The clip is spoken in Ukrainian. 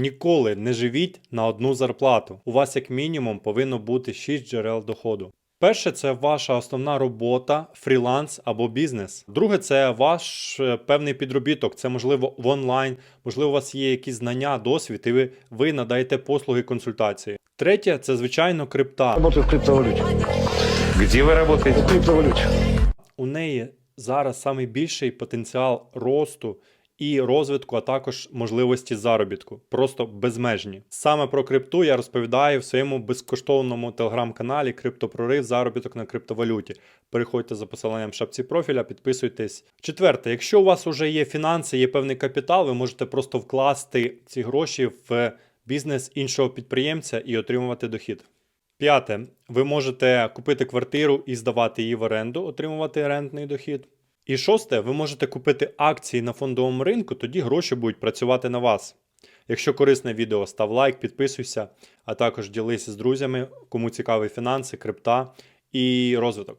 Ніколи не живіть на одну зарплату. У вас як мінімум повинно бути 6 джерел доходу. Перше це ваша основна робота, фріланс або бізнес. Друге, це ваш е, певний підробіток. Це можливо в онлайн, можливо, у вас є якісь знання, досвід, і ви, ви надаєте послуги консультації. Третє це звичайно крипта. Работаю в криптовалюте. Где вы работаете? В криптовалюте. У неї зараз найбільший потенціал росту і розвитку, а також можливості заробітку, просто безмежні. Саме про крипту я розповідаю в своєму безкоштовному телеграм-каналі Криптопрорив заробіток на криптовалюті. Переходьте за посиланням в шапці профіля, підписуйтесь. Четверте, якщо у вас вже є фінанси, є певний капітал, ви можете просто вкласти ці гроші в бізнес іншого підприємця і отримувати дохід. П'яте, ви можете купити квартиру і здавати її в оренду, отримувати рентний дохід. І шосте, ви можете купити акції на фондовому ринку, тоді гроші будуть працювати на вас. Якщо корисне відео, став лайк, підписуйся, а також ділися з друзями, кому цікаві фінанси, крипта і розвиток.